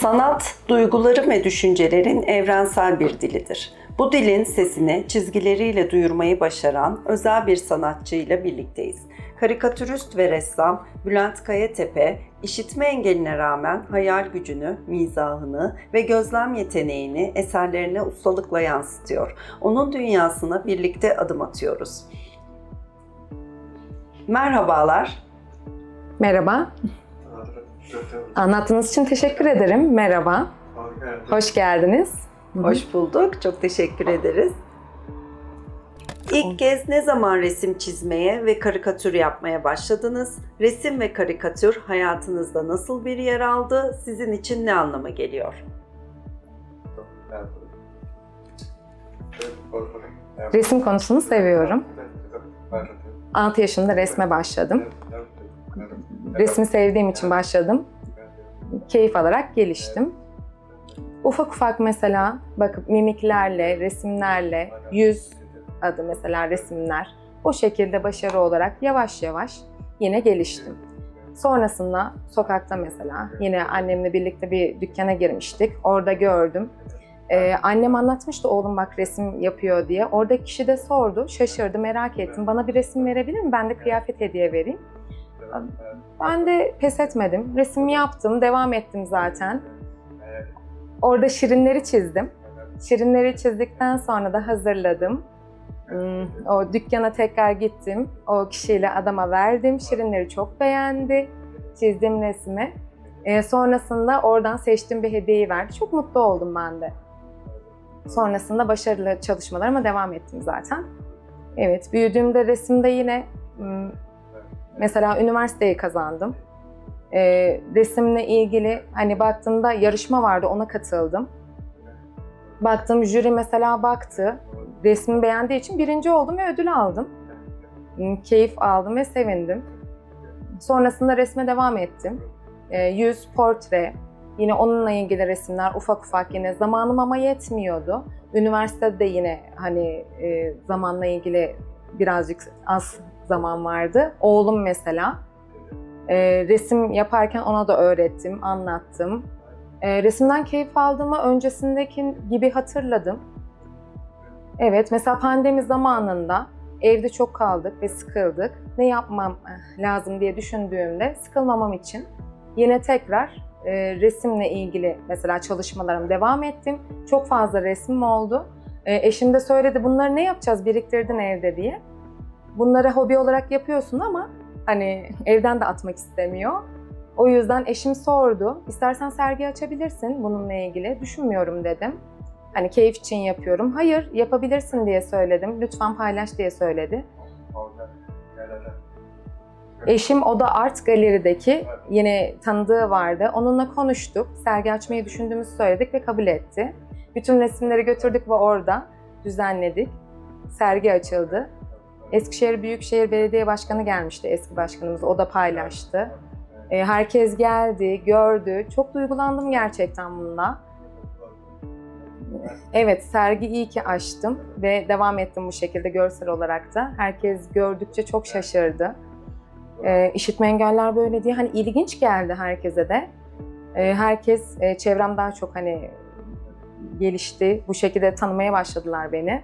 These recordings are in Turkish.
Sanat, duyguların ve düşüncelerin evrensel bir dilidir. Bu dilin sesini çizgileriyle duyurmayı başaran özel bir sanatçıyla birlikteyiz. Karikatürist ve ressam Bülent Kayatepe, işitme engeline rağmen hayal gücünü, mizahını ve gözlem yeteneğini eserlerine ustalıkla yansıtıyor. Onun dünyasına birlikte adım atıyoruz. Merhabalar. Merhaba. Anlattığınız için teşekkür ederim. Merhaba. Hoş geldiniz. Hoş bulduk. Çok teşekkür ederiz. İlk kez ne zaman resim çizmeye ve karikatür yapmaya başladınız? Resim ve karikatür hayatınızda nasıl bir yer aldı? Sizin için ne anlama geliyor? Resim konusunu seviyorum. 6 yaşında resme başladım. Resmi sevdiğim için başladım. Keyif alarak geliştim. Ufak ufak mesela bakıp mimiklerle, resimlerle, yüz adı mesela resimler. O şekilde başarı olarak yavaş yavaş yine geliştim. Sonrasında sokakta mesela yine annemle birlikte bir dükkana girmiştik. Orada gördüm. Ee, annem anlatmıştı oğlum bak resim yapıyor diye. Oradaki kişi de sordu. Şaşırdı, merak ettim. Bana bir resim verebilir mi? Ben de kıyafet hediye vereyim. Ben de pes etmedim. Resim yaptım, devam ettim zaten. Orada şirinleri çizdim. Şirinleri çizdikten sonra da hazırladım. Hmm, O dükkana tekrar gittim. O kişiyle adama verdim. Şirinleri çok beğendi. Çizdiğim resmi. Ee, sonrasında oradan seçtiğim bir hediyeyi verdi. Çok mutlu oldum ben de. Sonrasında başarılı çalışmalarıma devam ettim zaten. Evet, büyüdüğümde resimde yine hmm, mesela üniversiteyi kazandım. Ee, resimle ilgili hani baktığımda yarışma vardı ona katıldım. Baktım jüri mesela baktı. Resmi beğendiği için birinci oldum ve ödül aldım. Hmm, Keyif aldım ve sevindim. Sonrasında resme devam ettim. Ee, yüz, portre, yine onunla ilgili resimler ufak ufak yine zamanım ama yetmiyordu. Üniversitede de yine hani e, zamanla ilgili birazcık az zaman vardı. Oğlum mesela e, resim yaparken ona da öğrettim, anlattım. E, resimden keyif aldığımı öncesindeki gibi hatırladım. Evet, mesela pandemi zamanında evde çok kaldık ve sıkıldık. Ne yapmam eh, lazım diye düşündüğümde sıkılmamam için yine tekrar e, resimle ilgili mesela çalışmalarım devam ettim. Çok fazla resmim oldu. E, eşim de söyledi bunları ne yapacağız biriktirdin evde diye. Bunları hobi olarak yapıyorsun ama hani evden de atmak istemiyor. O yüzden eşim sordu. İstersen sergi açabilirsin bununla ilgili. Düşünmüyorum dedim. Hani keyif için yapıyorum. Hayır yapabilirsin diye söyledim. Lütfen paylaş diye söyledi. Eşim o da Art Galeri'deki yine tanıdığı vardı. Onunla konuştuk. Sergi açmayı düşündüğümüzü söyledik ve kabul etti. Bütün resimleri götürdük ve orada düzenledik. Sergi açıldı. Eskişehir Büyükşehir Belediye Başkanı gelmişti eski başkanımız. O da paylaştı. E, Herkes geldi, gördü. Çok duygulandım gerçekten bununla. Evet, sergi iyi ki açtım ve devam ettim bu şekilde görsel olarak da. Herkes gördükçe çok şaşırdı. E, işitme engeller böyle diye hani ilginç geldi herkese de. E, herkes e, çevrem daha çok hani gelişti. Bu şekilde tanımaya başladılar beni.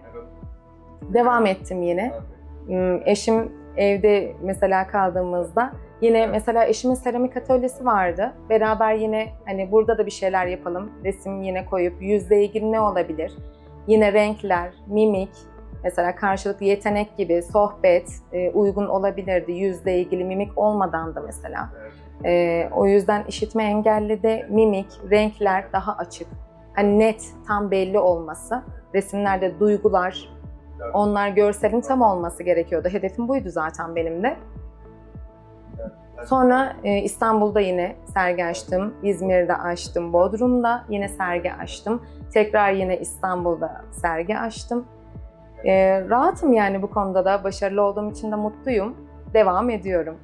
Devam ettim yine. Hmm, Eşim evde mesela kaldığımızda yine mesela eşimin seramik atölyesi vardı. Beraber yine hani burada da bir şeyler yapalım. Resim yine koyup yüzle ilgili ne olabilir? Yine renkler, mimik, mesela karşılıklı yetenek gibi sohbet e, uygun olabilirdi. Yüzle ilgili mimik olmadan da mesela. E, o yüzden işitme engelli de mimik, renkler daha açık. Hani net, tam belli olması. Resimlerde duygular, onlar görselin tam olması gerekiyordu. Hedefim buydu zaten benim de. Sonra e, İstanbul'da yine sergi açtım, İzmir'de açtım, Bodrum'da yine sergi açtım. Tekrar yine İstanbul'da sergi açtım. E, rahatım yani bu konuda da, başarılı olduğum için de mutluyum. Devam ediyorum.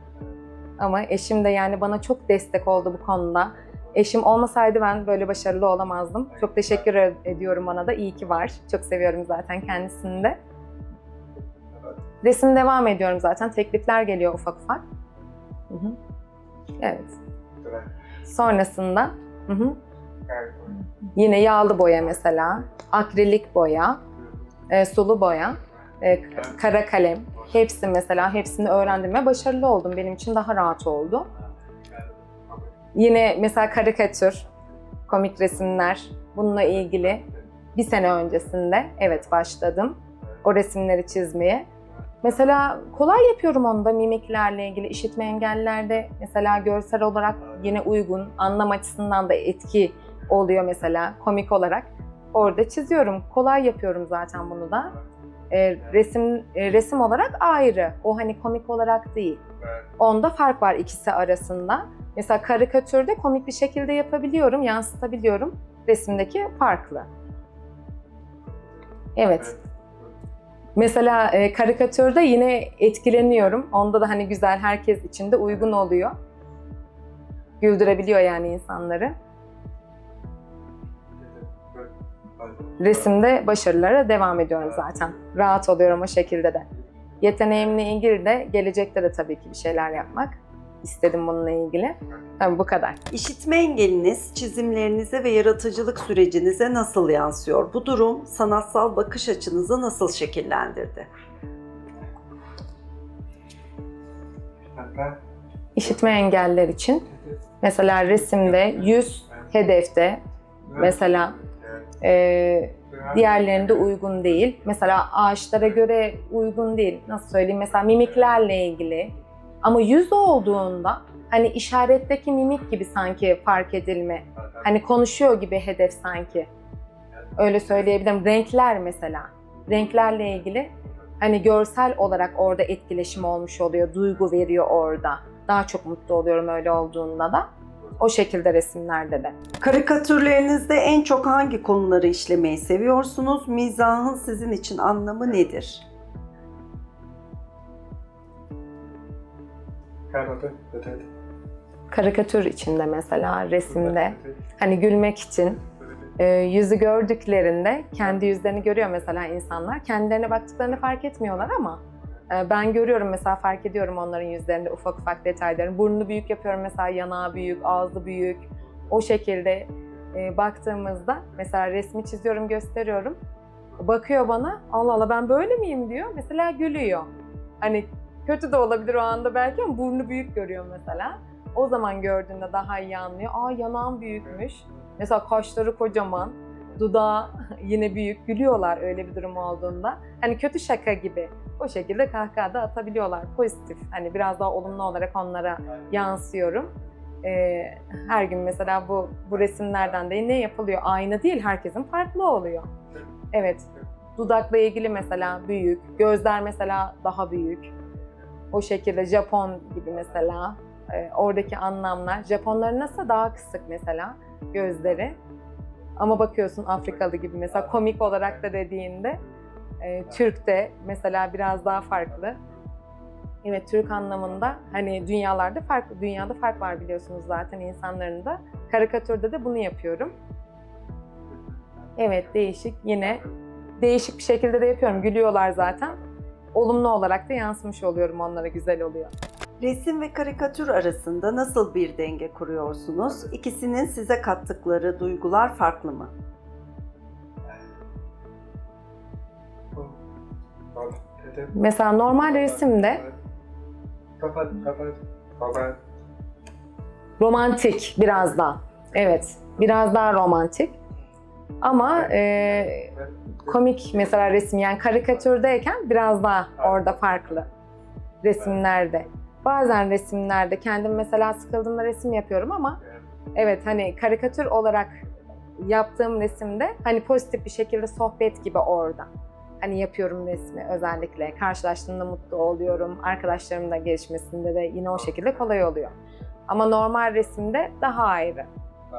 Ama eşim de yani bana çok destek oldu bu konuda. Eşim olmasaydı ben böyle başarılı olamazdım. Çok teşekkür ediyorum ona da. İyi ki var. Çok seviyorum zaten kendisini de. Resim devam ediyorum zaten. Teklifler geliyor ufak ufak. Hı hı. Evet. Sonrasında hı hı. Yine yağlı boya mesela, akrilik boya, e, sulu boya, e, kara kalem. Hepsi mesela hepsini öğrendim ve başarılı oldum. Benim için daha rahat oldu. Yine mesela karikatür, komik resimler bununla ilgili bir sene öncesinde evet başladım o resimleri çizmeye. Mesela kolay yapıyorum onu da mimiklerle ilgili, işitme engellilerde mesela görsel olarak yine uygun, anlam açısından da etki oluyor mesela komik olarak. Orada çiziyorum, kolay yapıyorum zaten bunu da. Ee, resim e, resim olarak ayrı, o hani komik olarak değil. Onda fark var ikisi arasında. Mesela karikatürde komik bir şekilde yapabiliyorum, yansıtabiliyorum. Resimdeki farklı. Evet. Mesela e, karikatürde yine etkileniyorum. Onda da hani güzel, herkes için de uygun oluyor. Güldürebiliyor yani insanları. Resimde başarılara devam ediyorum zaten. Rahat oluyorum o şekilde de. Yeteneğimle ilgili de gelecekte de tabii ki bir şeyler yapmak istedim bununla ilgili. Tabii bu kadar. İşitme engeliniz çizimlerinize ve yaratıcılık sürecinize nasıl yansıyor? Bu durum sanatsal bakış açınızı nasıl şekillendirdi? İşitme engeller için mesela resimde yüz hedefte mesela e, diğerlerinde uygun değil. Mesela ağaçlara göre uygun değil. Nasıl söyleyeyim? Mesela mimiklerle ilgili. Ama yüz olduğunda hani işaretteki mimik gibi sanki fark edilme. Hani konuşuyor gibi hedef sanki. Öyle söyleyebilirim. Renkler mesela. Renklerle ilgili hani görsel olarak orada etkileşim olmuş oluyor. Duygu veriyor orada. Daha çok mutlu oluyorum öyle olduğunda da. O şekilde resimlerde de. Karikatürlerinizde en çok hangi konuları işlemeyi seviyorsunuz? Mizahın sizin için anlamı nedir? Karikatür içinde mesela resimde hani gülmek için e, yüzü gördüklerinde kendi yüzlerini görüyor mesela insanlar. Kendilerine baktıklarını fark etmiyorlar ama e, ben görüyorum mesela fark ediyorum onların yüzlerinde ufak ufak detaylarını. Burnunu büyük yapıyorum mesela yanağı büyük, ağzı büyük. O şekilde e, baktığımızda mesela resmi çiziyorum gösteriyorum. Bakıyor bana Allah Allah ben böyle miyim diyor. Mesela gülüyor. Hani kötü de olabilir o anda belki ama burnu büyük görüyor mesela. O zaman gördüğünde daha iyi anlıyor. Aa yanağım büyükmüş. Mesela kaşları kocaman, dudağı yine büyük. Gülüyorlar öyle bir durum olduğunda. Hani kötü şaka gibi. O şekilde kahkaha da atabiliyorlar. Pozitif. Hani biraz daha olumlu olarak onlara yansıyorum. Ee, her gün mesela bu bu resimlerden de ne yapılıyor? Aynı değil, herkesin farklı oluyor. Evet. Dudakla ilgili mesela büyük, gözler mesela daha büyük. O şekilde Japon gibi mesela e, oradaki anlamlar. Japonların nasıl daha kısık mesela gözleri. Ama bakıyorsun Afrikalı gibi mesela komik olarak da dediğinde e, Türk de mesela biraz daha farklı. Evet Türk anlamında hani dünyalarda farklı, dünyada fark var biliyorsunuz zaten insanların da. Karikatürde de bunu yapıyorum. Evet değişik yine değişik bir şekilde de yapıyorum. Gülüyorlar zaten. Olumlu olarak da yansımış oluyorum onlara güzel oluyor. Resim ve karikatür arasında nasıl bir denge kuruyorsunuz? İkisinin size kattıkları duygular farklı mı? Mesela normal resimde Kapat, kapat, kapat. romantik biraz daha. Evet, biraz daha romantik. Ama e, komik mesela resim yani karikatürdeyken biraz daha orada farklı resimlerde. Bazen resimlerde kendim mesela sıkıldığımda resim yapıyorum ama evet hani karikatür olarak yaptığım resimde hani pozitif bir şekilde sohbet gibi orada. Hani yapıyorum resmi özellikle. Karşılaştığımda mutlu oluyorum. Arkadaşlarımla gelişmesinde de yine o şekilde kolay oluyor. Ama normal resimde daha ayrı.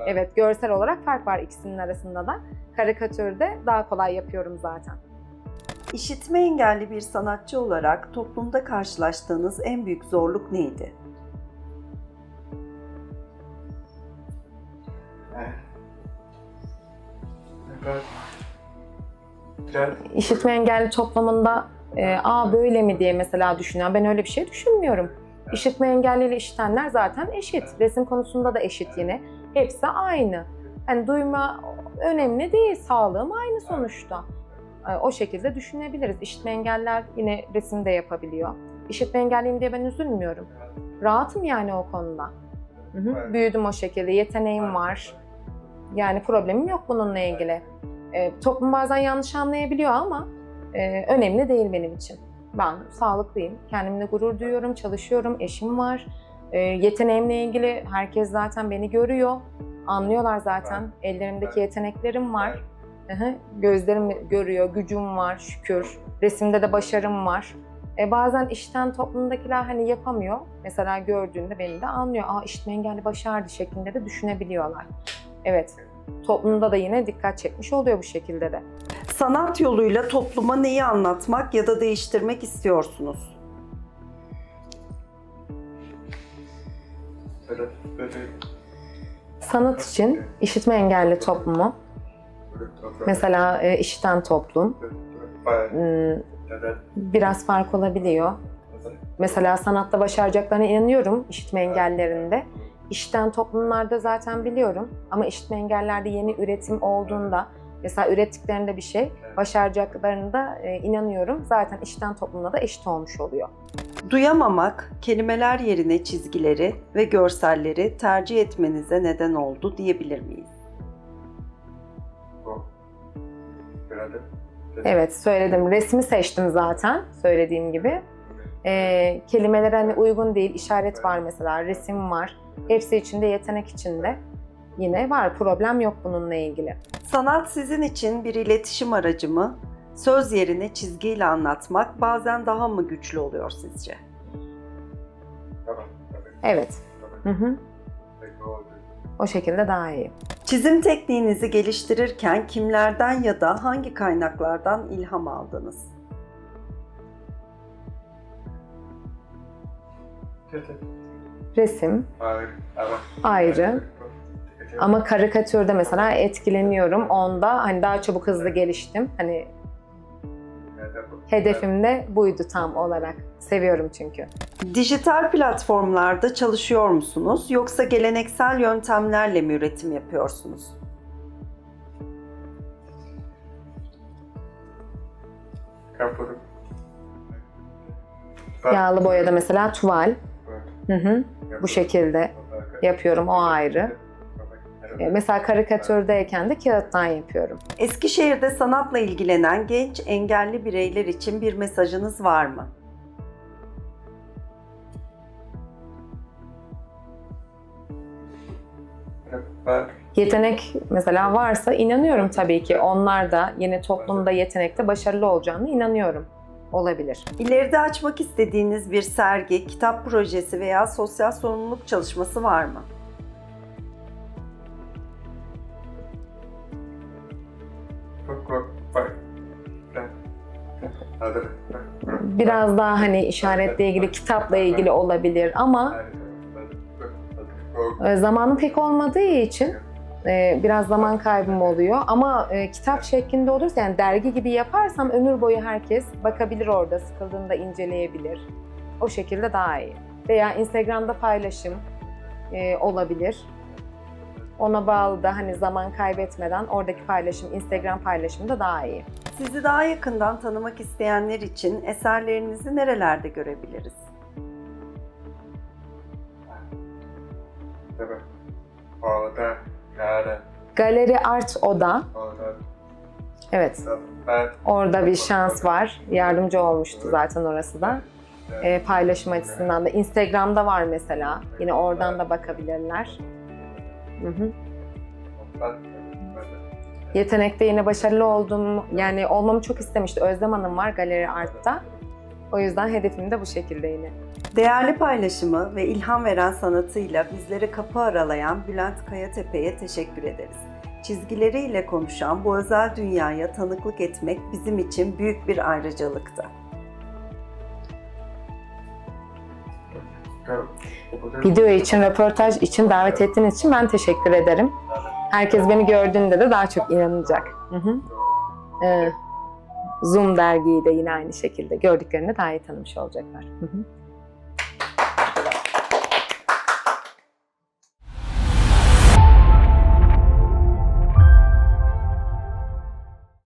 Evet görsel olarak fark var ikisinin arasında da. Karikatürde daha kolay yapıyorum zaten. İşitme engelli bir sanatçı olarak toplumda karşılaştığınız en büyük zorluk neydi? İşitme engelli toplumunda e, aa böyle mi diye mesela düşünüyorum. Ben öyle bir şey düşünmüyorum. İşitme engelliyle işitenler zaten eşit. Resim konusunda da eşit yine. Hepsi aynı. Hani duyma önemli değil, sağlığım aynı sonuçta. Ee, O şekilde düşünebiliriz. İşitme engeller yine resim de yapabiliyor. İşitme engelliyim diye ben üzülmüyorum. Rahatım yani o konuda. Hı hı. Büyüdüm o şekilde, yeteneğim var. Yani problemim yok bununla ilgili. Ee, toplum bazen yanlış anlayabiliyor ama e, önemli değil benim için. Ben sağlıklıyım, kendimle gurur duyuyorum, çalışıyorum, eşim var. Ee, yeteneğimle ilgili herkes zaten beni görüyor. Anlıyorlar zaten. Ellerimdeki yeteneklerim var. Hı hı. Gözlerim görüyor, gücüm var şükür. Resimde de başarım var. E bazen işten toplumdakiler hani yapamıyor. Mesela gördüğünde beni de anlıyor. Aa işitme engelli başardı şeklinde de düşünebiliyorlar. Evet. Toplumda da yine dikkat çekmiş oluyor bu şekilde de. Sanat yoluyla topluma neyi anlatmak ya da değiştirmek istiyorsunuz? Sanat için işitme engelli toplumu, mesela e, işiten toplum. Hmm, biraz fark olabiliyor. Mesela sanatta başaracaklarına inanıyorum işitme engellerinde. İşten toplumlarda zaten biliyorum. Ama işitme engellerde yeni üretim olduğunda mesela ürettiklerinde bir şey başaracaklarında e, inanıyorum. Zaten işten toplumla da eşit olmuş oluyor. Duyamamak, kelimeler yerine çizgileri ve görselleri tercih etmenize neden oldu diyebilir miyiz? Evet söyledim. Resmi seçtim zaten söylediğim gibi. E, kelimelere hani uygun değil. işaret var mesela, resim var. Hepsi içinde, yetenek içinde. Yine var. Problem yok bununla ilgili. Sanat sizin için bir iletişim aracı mı? Söz yerine çizgiyle anlatmak bazen daha mı güçlü oluyor sizce? Tamam, tabii, Evet. tabii. Hı hı. O şekilde daha iyi. Çizim tekniğinizi geliştirirken kimlerden ya da hangi kaynaklardan ilham aldınız? Resim Hayır, ama- ayrı ama karikatürde mesela etkileniyorum. Onda hani daha çabuk hızlı geliştim. Hani hedefim de buydu tam olarak. Seviyorum çünkü. Dijital platformlarda çalışıyor musunuz yoksa geleneksel yöntemlerle mi üretim yapıyorsunuz? Kapırım. Yağlı boyada mesela tuval. Hı hı. Bu şekilde yapıyorum, o ayrı. E, Mesela karikatürdeyken de kağıttan yapıyorum. Eskişehir'de sanatla ilgilenen genç engelli bireyler için bir mesajınız var mı? Yetenek mesela varsa inanıyorum tabii ki onlar da yine toplumda yetenekte başarılı olacağını inanıyorum. Olabilir. İleride açmak istediğiniz bir sergi, kitap projesi veya sosyal sorumluluk çalışması var mı? Biraz daha hani işaretle ilgili, kitapla ilgili olabilir ama e, zamanım pek olmadığı için e, biraz zaman kaybım oluyor. Ama e, kitap şeklinde olursa yani dergi gibi yaparsam ömür boyu herkes bakabilir orada, sıkıldığında inceleyebilir. O şekilde daha iyi. Veya Instagram'da paylaşım olabilir. Ona bağlı da hani zaman kaybetmeden oradaki paylaşım, Instagram paylaşımı da daha iyi. Sizi daha yakından tanımak isteyenler için eserlerinizi nerelerde görebiliriz? Tabii. Nerede? Galeri Art Oda. Orada. Evet, Ben. orada bir şans var. Yardımcı olmuştu zaten orası da. E, paylaşım açısından da. Instagram'da var mesela. Yine oradan da bakabilirler. Hı hı. Ben. Yetenekte yine başarılı oldum. Yani olmamı çok istemişti. Özlem Hanım var Galeri Art'ta. O yüzden hedefim de bu şekilde yine. Değerli paylaşımı ve ilham veren sanatıyla bizlere kapı aralayan Bülent Kayatepe'ye teşekkür ederiz. Çizgileriyle konuşan bu özel dünyaya tanıklık etmek bizim için büyük bir ayrıcalıktı. Video için, röportaj için davet ettiğiniz için ben teşekkür ederim. Herkes beni gördüğünde de daha çok inanacak. Hı hı. Ee, Zoom dergiyi de yine aynı şekilde gördüklerinde daha iyi tanımış olacaklar. Hı hı.